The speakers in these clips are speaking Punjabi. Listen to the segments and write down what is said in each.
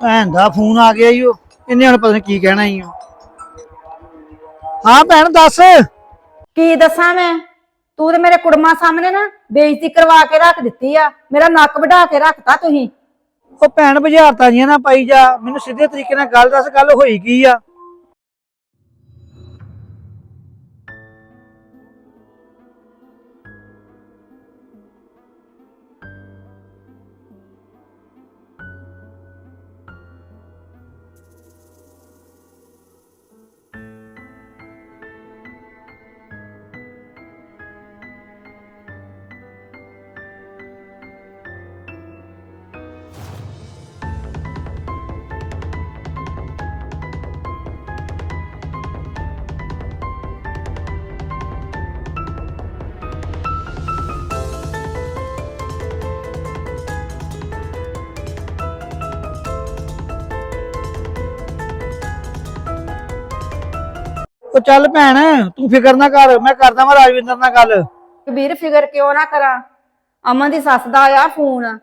ਭੈਣ ਦਾ ਫੋਨ ਆ ਗਿਆ ਈ ਉਹ ਇਹਨੇ ਹੁਣ ਪਤਾ ਨੀ ਕੀ ਕਹਿਣਾ ਈ ਉਹ ਹਾਂ ਭੈਣ ਦੱਸ। ਕੀ ਦੱਸਾਂ ਮੈਂ? ਤੂੰ ਤੇ ਮੇਰੇ ਕੁੜਮਾ ਸਾਹਮਣੇ ਨਾ ਬੇਇੱਜ਼ਤੀ ਕਰਵਾ ਕੇ ਰੱਖ ਦਿੱਤੀ ਆ। ਮੇਰਾ ਨੱਕ ਵਢਾ ਕੇ ਰੱਖਤਾ ਤੁਸੀਂ। ਉਹ ਭੈਣ ਬੁਝਾਰਤਾਂ ਜੀਆਂ ਨਾ ਪਾਈ ਜਾ। ਮੈਨੂੰ ਸਿੱਧੇ ਤਰੀਕੇ ਨਾਲ ਗੱਲ ਦੱਸ ਗੱਲ ਹੋਈ ਕੀ ਆ? ਚੱਲ ਭੈਣ ਤੂੰ ਫਿਕਰ ਨਾ ਕਰ ਮੈਂ ਕਰਦਾ ਵਾਂ ਰਾਜਵਿੰਦਰ ਨਾਲ ਗੱਲ। ਕਬੀਰ ਫਿਕਰ ਕਿਉਂ ਨਾ ਕਰਾਂ? ਅਮਨ ਦੀ ਸੱਸ ਦਾ ਆਇਆ ਫੋਨ।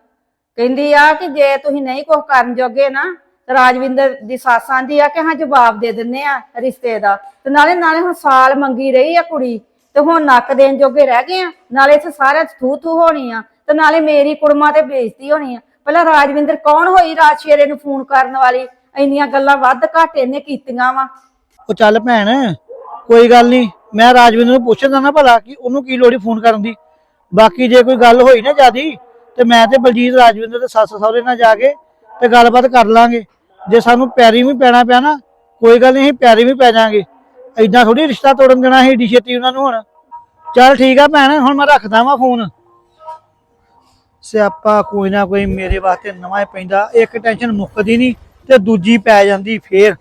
ਕਹਿੰਦੀ ਆ ਕਿ ਜੇ ਤੁਸੀਂ ਨਹੀਂ ਕੁਝ ਕਰਨ ਜੋਗੇ ਨਾ ਤੇ ਰਾਜਵਿੰਦਰ ਦੀ ਸੱਸ ਆਂਦੀ ਆ ਕਿ ਹਾਂ ਜਵਾਬ ਦੇ ਦਿੰਨੇ ਆ ਰਿਸ਼ਤੇ ਦਾ। ਤੇ ਨਾਲੇ ਨਾਲੇ ਹੁਣ ਸਾਲ ਮੰਗੀ ਰਹੀ ਆ ਕੁੜੀ ਤੇ ਹੁਣ ਨੱਕ ਦੇਣ ਜੋਗੇ ਰਹਿ ਗਏ ਆ। ਨਾਲੇ ਇੱਥੇ ਸਾਰਿਆਂ 'ਚ ਥੂ ਥੂ ਹੋਣੀ ਆ ਤੇ ਨਾਲੇ ਮੇਰੀ ਕੁੜਮਾ ਤੇ ਬੇਇੱਜ਼ਤੀ ਹੋਣੀ ਆ। ਪਹਿਲਾਂ ਰਾਜਵਿੰਦਰ ਕੌਣ ਹੋਈ ਰਾਜ ਸ਼ੇਰੇ ਨੂੰ ਫੋਨ ਕਰਨ ਵਾਲੀ? ਇੰਨੀਆਂ ਗੱਲਾਂ ਵੱਧ ਘੱਟ ਇਹਨੇ ਕੀਤੀਆਂ ਵਾ। ਉਹ ਚੱਲ ਭੈਣ ਕੋਈ ਗੱਲ ਨਹੀਂ, ਮੈਂ ਰਾਜਵਿੰਦਰ ਨੂੰ ਪੁੱਛਦਾ ਨਾ ਭਲਾ ਕਿ ਉਹਨੂੰ ਕੀ ਲੋੜੀ ਫੋਨ ਕਰਨ ਦੀ। ਬਾਕੀ ਜੇ ਕੋਈ ਗੱਲ ਹੋਈ ਨਾ ਜਿਆਦੀ, ਤੇ ਮੈਂ ਤੇ ਬਲਜੀਤ, ਰਾਜਵਿੰਦਰ ਦੇ ਸੱਸ ਸਹੁਰੇ ਨਾਲ ਜਾ ਕੇ ਤੇ ਗੱਲਬਾਤ ਕਰ ਲਾਂਗੇ। ਜੇ ਸਾਨੂੰ ਪੈਰੀ ਵੀ ਪੈਣਾ ਪਿਆ ਨਾ, ਕੋਈ ਗੱਲ ਨਹੀਂ, ਅਸੀਂ ਪੈਰੀ ਵੀ ਪੈ ਜਾਾਂਗੇ। ਐਦਾਂ ਥੋੜੀ ਰਿਸ਼ਤਾ ਤੋੜਨ ਦੇਣਾ ਸੀ ਏਡੀ ਛੇਤੀ ਉਹਨਾਂ ਨੂੰ ਹੁਣ। ਚੱਲ ਠੀਕ ਆ ਭੈਣ, ਹੁਣ ਮੈਂ ਰੱਖਦਾ ਵਾਂ ਫੋਨ। ਸਿਆਪਾ ਕੋਈ ਨਾ ਕੋਈ ਮੇਰੇ ਵਾਸਤੇ ਨਵਾਂ ਹੀ ਪੈਂਦਾ, ਇੱਕ ਟੈਨਸ਼ਨ ਮੁੱਕਦੀ ਨਹੀਂ ਤੇ ਦੂਜੀ ਪੈ ਜਾਂਦੀ ਫੇਰ।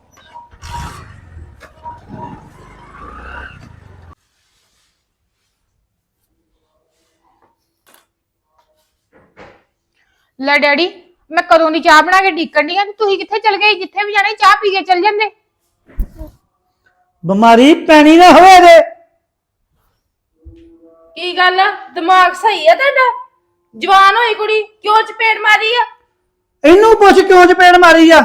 ਲੈ ਡੈਡੀ ਮੈਂ ਕਦੋਂ ਦੀ ਚਾਹ ਬਣਾ ਕੇ ਢੀਕਣ ਦੀ ਆ ਤੇ ਤੁਸੀਂ ਕਿੱਥੇ ਚਲ ਗਏ? ਜਿੱਥੇ ਵੀ ਜਾਣੇ ਚਾਹ ਪੀ ਕੇ ਚਲ ਜਾਂਦੇ। ਬਿਮਾਰੀ ਪੈਣੀ ਨਾ ਹੋਵੇ ਦੇ ਕੀ ਗੱਲ ਆ? ਦਿਮਾਗ ਸਹੀ ਆ ਤੁਹਾਡਾ? ਜਵਾਨ ਹੋਈ ਕੁੜੀ ਕਿਉਂ ਚਪੇੜ ਮਾਰੀ ਆ? ਇਹਨੂੰ ਪੁੱਛ ਕਿਉਂ ਚਪੇੜ ਮਾਰੀ ਆ?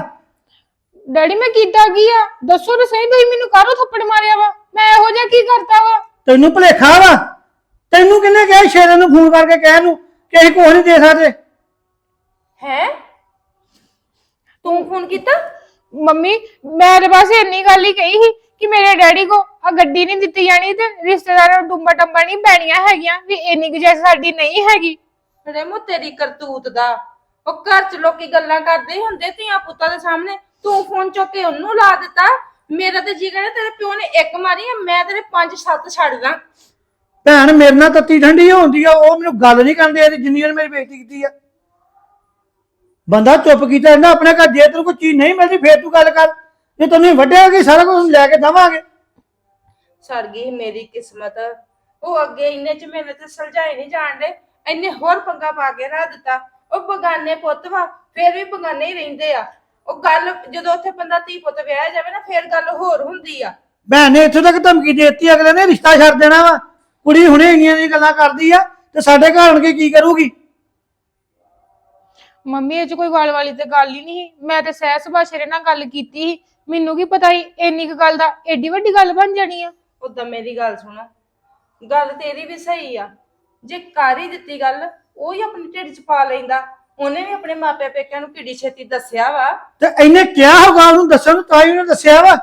ਡੈਡੀ ਮੈਂ ਕੀਤਾ ਕੀ ਆ? ਦੱਸੋ ਤੇ ਸਹੀ ਤੁਸੀਂ ਮੈਨੂੰ ਕਾਹਰੋਂ ਥੱਪੜ ਮਾਰਿਆ ਵਾ? ਮੈਂ ਇਹੋ ਜਿਹਾ ਕੀ ਕਰਤਾ ਵਾ? ਤੈਨੂੰ ਭੁਲੇਖਾ ਵਾ? ਤੈਨੂੰ ਕਿੰਨੇ ਕਿਹਾ ਸ਼ੇਰੇ ਨੂੰ ਫੋਨ ਕਰਕੇ ਕਹਿ ਨੂੰ? ਕਿ ਅਸੀਂ ਕੁਛ ਨਹੀਂ ਦੇ ਸਕਦੇ। ਹੈ? ਤੂੰ ਫੋਨ ਕੀਤਾ? ਮੰਮੀ ਮੈਂ ਤੇ ਬਸ ਇੰਨੀ ਗੱਲ ਹੀ ਕਹੀ ਸੀ ਕਿ ਮੇਰੇ ਡੈਡੀ ਕੋ ਆ ਗੱਡੀ ਨਹੀਂ ਦਿੱਤੀ ਜਾਣੀ ਤੇ ਰਿਸ਼ਤੇਦਾਰਾਂ ਨੂੰ ਟੁੰਬਾ ਟੰਬਾ ਨਹੀਂ ਪੈਣੀਆਂ ਹੈਗੀਆਂ ਵੀ ਇੰਨੀ ਗੁਜਾਇਸ਼ ਸਾਡੀ ਨਹੀਂ ਹੈਗੀ। ਰੇਮੋ ਤੇਰੀ ਕਰਤੂਤ ਦਾ। ਉਹ ਘਰ ਚ ਲੋਕੀ ਗੱਲਾਂ ਕਰਦੇ ਹੀ ਹੁੰਦੇ ਧੀਆਂ ਪੁੱਤਾਂ ਦੇ ਸਾਹਮਣੇ। ਤੂੰ ਫੋਨ ਚੁੱਕ ਕੇ ਉਹਨੂੰ ਲਾ ਦਿੱਤਾ। ਮੇਰਾ ਤੇ ਜੀ ਕਹਿੰਦਾ ਤੇਰੇ ਪਿਓ ਨੇ ਇੱਕ ਮਾਰੀ ਆ ਮੈਂ ਤੇਰੇ ਪੰਜ ਸੱਤ ਛੱਡ ਦਾਂ। ਭੈਣ ਮੇਰੇ ਨਾਲ ਤੱਤੀ ਠੰਡੀ ਹੁੰਦੀ ਆ ਉਹ ਮੈਨੂੰ ਗੱਲ ਨਹੀਂ ਕਰਦੇ ਜਿੰਨੀ ਵਾਰ ਮੇਰੀ ਬੇਇੱਜ਼ਤੀ ਕੀਤੀ ਆ। ਬੰਦਾ ਚੁੱਪ ਕੀਤਾ ਰਹਿੰਦਾ ਆਪਣੇ ਘਰ ਜੇ ਤੈਨੂੰ ਕੋਈ ਚੀਜ਼ ਨਹੀਂ ਮਿਲਦੀ ਫੇਰ ਤੂੰ ਗੱਲ ਕਰ। ਜੇ ਤੈਨੂੰ ਵੱਡਿਆਗੀ ਸਾਰਾ ਕੁਝ ਲੈ ਕੇ ਦਵਾਂਗੇ। ਸੜ ਗਈ ਮੇਰੀ ਕਿਸਮਤ। ਉਹ ਅੱਗੇ ਇੰਨੇ ਚ ਮੇਰੇ ਤੇ ਸੁਲਝਾਏ ਨਹੀਂ ਜਾਣਦੇ ਇੰਨੇ ਹੋਰ ਪੰਗਾ ਪਾ ਕੇ ਰੱਖ ਦਿੱਤਾ। ਉਹ ਬਗਾਨੇ ਪੁੱਤ ਵਾ ਫੇਰ ਵੀ ਬਗਾਨੇ ਹੀ ਰਹਿੰਦੇ ਆ। ਉਹ ਗੱਲ ਜਦੋਂ ਉੱਥੇ ਬੰਦਾ ਧੀ ਪੁੱਤ ਵਿਆਹ ਜਾਵੇ ਨਾ ਫੇਰ ਗੱਲ ਹੋਰ ਹੁੰਦੀ ਆ। ਭੈਣ ਨੇ ਇੱਥੋਂ ਤੱਕ ਧਮਕੀ ਦੇ ਦਿੱਤੀ ਅਗਲੇ ਨੇ ਰਿਸ਼ਤਾ ਛੱਡ ਦੇਣਾ ਵਾ। ਕੁੜੀ ਹੁਣੇ ਇੰਨੀਆਂ ਦੀਆਂ ਗੱਲਾਂ ਕਰਦੀ ਆ ਤੇ ਸਾਡੇ ਘਰ ਆਣ ਕੇ ਕੀ ਕਰੂਗੀ? ਮੰਮੀ ਇਹ ਚ ਕੋਈ ਗੱਲ ਵਾਲੀ ਤੇ ਗੱਲ ਹੀ ਨਹੀਂ ਸੀ। ਮੈਂ ਤੇ ਸਹਿ ਸੁਭਾ ਸ਼ੇਰੇ ਨਾਲ ਗੱਲ ਕੀਤੀ ਸੀ। ਮੈਨੂੰ ਕੀ ਪਤਾ ਸੀ ਇੰਨੀ ਕੁ ਗੱਲ ਦਾ ਏਡੀ ਵੱਡੀ ਗੱਲ ਬਣ ਜਾਣੀ ਆ? ਉਦਾਂ ਮੇਰੀ ਗੱਲ ਸੁਣੋ। ਗੱਲ ਤੇਰੀ ਵੀ ਸਹੀ ਆ। ਜੇ ਕਰ ਹੀ ਦਿੱਤੀ ਗੱਲ ਉਹ ਹੀ ਆਪਣੀ ਢਿੱਡ ਚ ਪਾ ਲੈਂਦਾ। ਉਹਨੇ ਵੀ ਆਪਣੇ ਮਾਪੇ ਪੇਕਿਆਂ ਨੂੰ ਕਿੱਡੀ ਛੇਤੀ ਦੱਸਿਆ ਵਾ। ਤੇ ਇਹਨੇ ਕਿਹਾ ਹੋਗਾ ਉਹਨੂੰ ਦੱਸਣ ਨੂੰ ਤਾਂ ਹੀ ਉਹਨੇ ਦੱਸਿਆ ਵਾ।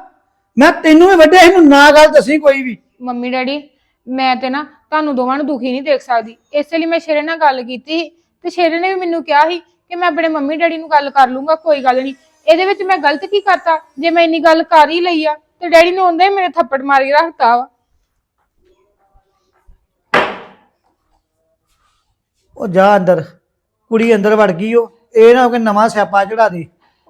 ਮੈਂ ਤੈਨੂੰ ਵੀ ਵੱਡਿਆ ਇਹਨੂੰ ਨਾ ਗੱਲ ਦੱਸੀ ਕੋਈ ਵੀ। ਮੰਮੀ ਡੈਡੀ ਮੈਂ ਤੇ ਨਾ ਤੁਹਾਨੂੰ ਦੋਵਾਂ ਨੂੰ ਦੁਖੀ ਨਹੀਂ ਦੇਖ ਸਕਦੀ। ਇਸੇ ਲਈ ਮੈਂ ਸ਼ੇਰੇ ਨਾਲ ਗੱਲ ਕੀਤੀ ਸੀ। ਤੇ ਸ਼ੇਰੇ ਨੇ ਵੀ ਮੈਨੂੰ ਕਿਹਾ ਸੀ ਕਿ ਮੈਂ ਆਪਣੇ ਮੰਮੀ ਡੈਡੀ ਨੂੰ ਗੱਲ ਕਰ ਲੂੰਗਾ ਕੋਈ ਗੱਲ ਨਹੀਂ। ਇਹਦੇ ਵਿੱਚ ਮੈਂ ਗਲਤ ਕੀ ਕਰਤਾ? ਜੇ ਮੈਂ ਇੰਨੀ ਗੱਲ ਕਰ ਹੀ ਲਈ ਆ ਤੇ ਡੈਡੀ ਨੇ ਉਹਦੇ ਮੇਰੇ ਥੱਪੜ ਮਾਰ ਕੇ ਰੱਖਤਾ ਵਾ। ਉਹ ਜਾ ਅੰਦਰ ਕੁੜੀ ਅੰਦਰ ਵੜ ਗਈ ਉਹ ਇਹ ਨਾ ਕਿ ਨਵਾਂ ਸਿਆਪਾ ਚੜਾ ਦੇ।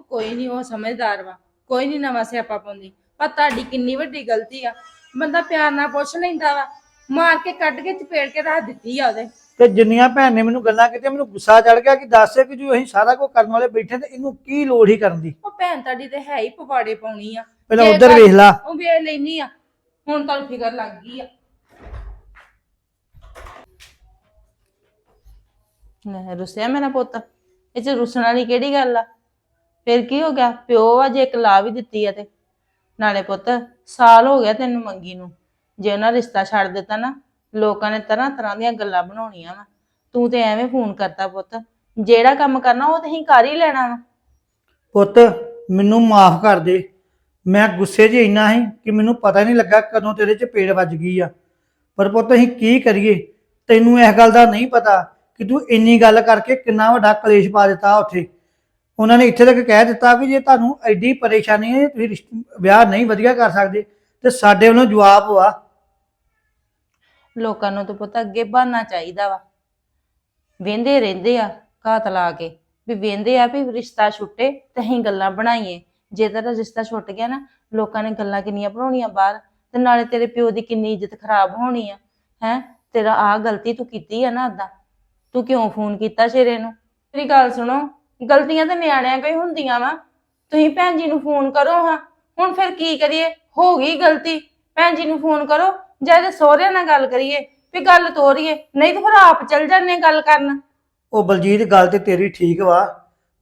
ਕੋਈ ਨਹੀਂ ਉਹ ਸਮਝਦਾਰ ਵਾ। ਕੋਈ ਨਹੀਂ ਨਵਾਂ ਸਿਆਪਾ ਪਾਉਂਦੀ। ਪਰ ਤੁਹਾਡੀ ਕਿੰਨੀ ਵੱਡੀ ਗਲਤੀ ਆ। ਬੰਦਾ ਪਿਆਰ ਨਾਲ ਪੁੱਛ ਲੈਂਦਾ ਵਾ। ਮਾਰ ਕੇ ਕੱਢ ਕੇ ਚਪੇੜ ਕੇ ਰੱਖ ਦਿੱਤੀ ਆ ਉਹਦੇ। ਤੇ ਜਿੰਨੀਆਂ ਭੈਣ ਨੇ ਮੈਨੂੰ ਗੱਲਾਂ ਕੀਤੀਆਂ ਮੈਨੂੰ ਗੁੱਸਾ ਚੜ ਗਿਆ ਕਿ ਦੱਸ ਕਿ ਜੋ ਅਸੀਂ ਸਾਰਾ ਕੁਝ ਕਰਨ ਵਾਲੇ ਬੈਠੇ ਤੇ ਇਹਨੂੰ ਕੀ ਲੋੜ ਹੀ ਕਰਨ ਦੀ? ਉਹ ਭੈਣ ਤੁਹਾਡੀ ਤੇ ਹੈ ਹੀ ਪਵਾੜੇ ਪਾਉਣੀ ਆ। ਪਹਿਲਾਂ ਜੇ ਉੱਧਰ ਵੇਖ ਲਾ। ਉਹ ਵੇਖ ਲੈਣੀ ਆ। ਹੁਣ ਤੁਹਾਨੂੰ ਫਿਕਰ ਲੱਗ ਗਈ ਆ। ਲੈ ਰੁੱਸਿਆ ਮੇਰਾ ਪੁੱਤ। ਇਹ ਚ ਰੁੱਸਣ ਵਾਲੀ ਕਿਹੜੀ ਗੱਲ ਆ? ਫਿਰ ਕੀ ਹੋ ਗਿਆ? ਪਿਓ ਆ ਜੇ ਇੱਕ ਲਾ ਵੀ ਦਿੱਤੀ ਆ ਤੇ। ਨਾਲੇ ਪੁੱਤ ਸਾਲ ਹੋ ਗਿਆ ਤੈਨੂੰ ਮੰਗੀ ਨੂੰ। ਜੇ ਉਹਨਾਂ ਰਿਸ਼ਤਾ ਛੱਡ ਦਿੱਤਾ ਨਾ ਲੋਕਾਂ ਨੇ ਤਰ੍ਹਾਂ ਤਰ੍ਹਾਂ ਦੀਆਂ ਗੱਲਾਂ ਬਣਾਉਣੀਆਂ ਵਾ। ਤੂੰ ਤੇ ਐਵੇਂ ਫੋਨ ਕਰਤਾ ਪੁੱਤ। ਜਿਹੜਾ ਕੰਮ ਕਰਨਾ, ਉਹ ਤੇ ਅਸੀਂ ਕਰ ਹੀ ਲੈਣਾ ਵਾ। ਪੁੱਤ, ਮੈਨੂੰ ਮਾਫ ਕਰ ਦੇ। ਮੈਂ ਗੁੱਸੇ 'ਚ ਇੰਨਾ ਸੀ ਕਿ ਮੈਨੂੰ ਪਤਾ ਨਹੀਂ ਲੱਗਾ ਕਦੋਂ ਤੇਰੇ 'ਚ ਪੇੜ ਵੱਜ ਗਈ ਆ। ਪਰ ਪੁੱਤ, ਅਸੀਂ ਕੀ ਕਰੀਏ? ਤੈਨੂੰ ਇਸ ਗੱਲ ਦਾ ਨਹੀਂ ਪਤਾ ਕਿ ਤੂੰ ਇੰਨੀ ਗੱਲ ਕਰਕੇ ਕਿੰਨਾ ਵੱਡਾ ਕਲੇਸ਼ ਪਾ ਦਿੱਤਾ ਉੱਥੇ। ਉਹਨਾਂ ਨੇ ਇੱਥੇ ਤੱਕ ਕਹਿ ਦਿੱਤਾ ਵੀ ਜੇ ਤੁਹਾਨੂੰ ਐਡੀ ਪਰੇਸ਼ਾਨੀ ਹੈ, ਤੁਸੀਂ ਰਿਸ਼ਤ- ਵਿਆਹ ਨਹੀਂ ਵਧੀਆ ਕਰ ਸਕਦੇ, ਤੇ ਸਾਡੇ ਵੱਲੋਂ ਜਵਾਬ ਵਾ। ਲੋਕਾਂ ਨੂੰ ਤਾਂ ਪੁੱਤ ਅੱਗੇ ਬਣਨਾ ਚਾਹੀਦਾ ਵਾ। ਵੇਂਦੇ ਰਹਿੰਦੇ ਆ ਘਾਤ ਲਾ ਕੇ। ਵੀ ਵੇਂਦੇ ਆ ਵੀ ਰਿਸ਼ਤਾ ਛੁੱਟੇ ਤੇ ਅਸੀਂ ਗੱਲਾਂ ਬਣਾਈਏ। ਜੇ ਤੇਰਾ ਰਿਸ਼ਤਾ ਛੁੱਟ ਗਿਆ ਨਾ, ਲੋਕਾਂ ਨੇ ਗੱਲਾਂ ਕਿੰਨੀਆਂ ਬਣਾਉਣੀਆਂ ਬਾਹਰ ਤੇ ਨਾਲੇ ਤੇਰੇ ਪਿਓ ਦੀ ਕਿੰਨੀ ਇੱਜ਼ਤ ਖਰਾਬ ਹੋਣੀ ਆ। ਹੈ, ਤੇਰਾ ਆ ਗਲਤੀ ਤੂੰ ਕੀਤੀ ਆ ਨਾ ਅੱਦਾ ਤੂੰ ਕਿਉਂ ਫੋਨ ਕੀਤਾ ਸ਼ੇਰੇ ਨੂੰ? ਤੇਰੀ ਗੱਲ ਸੁਣੋ, ਗਲਤੀਆਂ ਤਾਂ ਨਿਆਣਿਆਂ ਕੋਈ ਹੁੰਦੀਆਂ ਵਾ। ਤੁਸੀਂ ਭੈਣ ਜੀ ਨੂੰ ਫੋਨ ਕਰੋ ਹਾਂ। ਹੁਣ ਫਿਰ ਕੀ ਕਰੀਏ? ਹੋ ਗਈ ਗਲਤੀ। ਭੈਣ ਜੀ ਨੂੰ ਫੋਨ ਕਰੋ। ਜਾਂ ਇਹਦੇ ਸਹੁਰਿਆਂ ਨਾਲ ਗੱਲ ਕਰੀਏ ਵੀ ਗੱਲ ਤੋਰੀਏ ਨਹੀਂ ਤਾਂ ਫਿਰ ਆਪ ਚੱਲ ਜਾਂਦੇ ਗੱਲ ਕਰਨ। ਉਹ ਬਲਜੀਤ ਗੱਲ ਤੇ ਤੇਰੀ ਠੀਕ ਵਾ।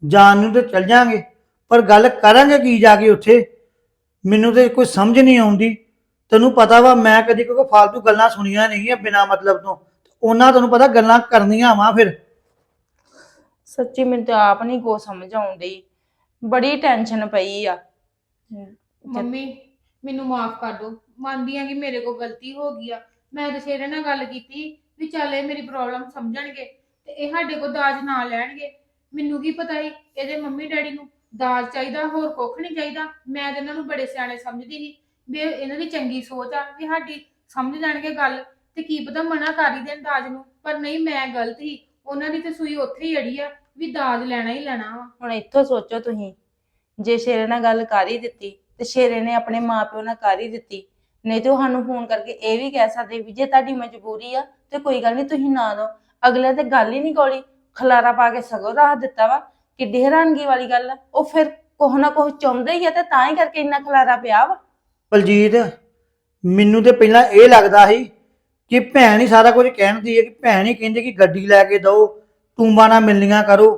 ਜਾਣ ਨੂੰ ਤੇ ਚੱਲ ਜਾਾਂਗੇ ਪਰ ਗੱਲ ਕਰਾਂਗੇ ਕੀ ਜਾ ਕੇ ਉੱਥੇ? ਮੈਨੂੰ ਤੇ ਕੋਈ ਸਮਝ ਨਹੀਂ ਆਉਂਦੀ। ਤੈਨੂੰ ਪਤਾ ਵਾ ਮੈਂ ਕਦੀ ਕੋਈ ਫालतू ਗੱਲਾਂ ਸੁਣੀਆਂ ਨਹੀਂ ਆ ਬਿਨਾ ਮਤਲਬ ਤੋਂ। ਉਹਨਾਂ ਤੈਨੂੰ ਪਤਾ ਗੱਲਾਂ ਕਰਨੀਆਂ ਵਾ ਫਿਰ। ਸੱਚੀ ਮੈਨੂੰ ਤਾਂ ਆਪ ਨਹੀਂ ਕੋ ਸਮਝ ਆਉਂਦੀ। ਬੜੀ ਟੈਨਸ਼ਨ ਪਈ ਆ। ਮੰਮੀ ਮੈਨੂੰ ਮਾਫ ਕਰ ਦਿਓ। ਮੰਨਦੀ ਆ ਕਿ ਮੇਰੇ ਕੋਲ ਗਲਤੀ ਹੋ ਗਈ ਆ। ਮੈਂ ਤਾਂ ਸ਼ੇਰੇ ਨਾਲ ਗੱਲ ਕੀਤੀ ਵੀ ਚੱਲ ਇਹ ਮੇਰੀ ਪ੍ਰੋਬਲਮ ਸਮਝਣਗੇ ਤੇ ਇਹ ਸਾਡੇ ਕੋਲ ਦਾਜ ਨਾ ਲੈਣਗੇ। ਮੈਨੂੰ ਕੀ ਪਤਾ ਸੀ ਇਹਦੇ ਮੰਮੀ ਡੈਡੀ ਨੂੰ ਦਾਜ ਚਾਹੀਦਾ, ਹੋਰ ਕੁੱਖ ਨਹੀਂ ਚਾਹੀਦਾ। ਮੈਂ ਤਾਂ ਇਹਨਾਂ ਨੂੰ ਬੜੇ ਸਿਆਣੇ ਸਮਝਦੀ ਸੀ ਵੀ ਇਹ- ਇਹਨਾਂ ਦੀ ਚੰਗੀ ਸੋਚ ਆ, ਵੀ ਸਾਡੀ ਸਮਝ ਜਾਣਗੇ ਗੱਲ ਤੇ ਕੀ ਪਤਾ ਮਨਾ ਕਰ ਹੀ ਦੇਣ ਦਾਜ ਨੂੰ। ਪਰ ਨਹੀਂ, ਮੈਂ ਗਲਤ ਸੀ। ਉਹਨਾਂ ਦੀ ਤੇ ਸੂਈ ਉੱਥੇ ਹੀ ਅੜੀ ਆ ਵੀ ਦਾਜ ਲੈਣਾ ਹੀ ਲੈਣਾ ਵਾ। ਹੁਣ ਇੱਥੋਂ ਸੋਚੋ ਤੁਸੀਂ, ਜੇ ਸ਼ੇਰੇ ਨਾਲ ਗੱਲ ਕਰ ਹੀ ਦਿੱਤੀ ਤੇ ਸ਼ੇਰੇ ਨੇ ਆਪਣੇ ਮਾਪਿਓ ਨਾਲ ਕਰ ਹੀ ਦਿੱਤੀ ਨਹੀਂ ਤੇ ਉਹ ਸਾਨੂੰ ਫੋਨ ਕਰਕੇ ਇਹ ਵੀ ਕਹਿ ਸਕਦੇ ਵੀ ਜੇ ਤੁਹਾਡੀ ਮਜਬੂਰੀ ਆ ਤੇ ਕੋਈ ਗੱਲ ਨਹੀਂ ਤੁਸੀਂ ਨਾ ਦੋ ਅਗਲੇ ਤੇ ਗੱਲ ਹੀ ਨਹੀਂ ਕੋਲੀ ਖਲਾਰਾ ਪਾ ਕੇ ਸਗੋਂ ਰਾਹ ਦਿੱਤਾ ਵਾ। ਕਿੱਡੀ ਹੈਰਾਨਗੀ ਵਾਲੀ ਗੱਲ ਆ। ਉਹ ਫਿਰ ਕੋਹ ਨਾ ਕੋਹ ਚਾਹੁੰਦੇ ਹੀ ਆ ਤੇ ਤਾਂ ਹੀ ਕਰਕੇ ਇੰਨਾ ਖਲਾਰਾ ਪਿਆ ਵਾ। ਬਲਜੀਤ, ਮੈਨੂੰ ਤੇ ਪਹਿਲਾਂ ਇਹ ਲੱਗਦਾ ਸੀ ਕਿ ਭੈਣ ਹੀ ਸਾਰਾ ਕੁਝ ਕਹਿਣਦੀ ਹੈ ਕਿ ਭੈਣ ਹੀ ਕਹਿੰਦੀ ਕਿ ਗੱਡੀ ਲੈ ਕੇ ਦਓ ਟੂੰਬਾਂ ਨਾਲ ਮਿਲਣੀਆਂ ਕਰੋ।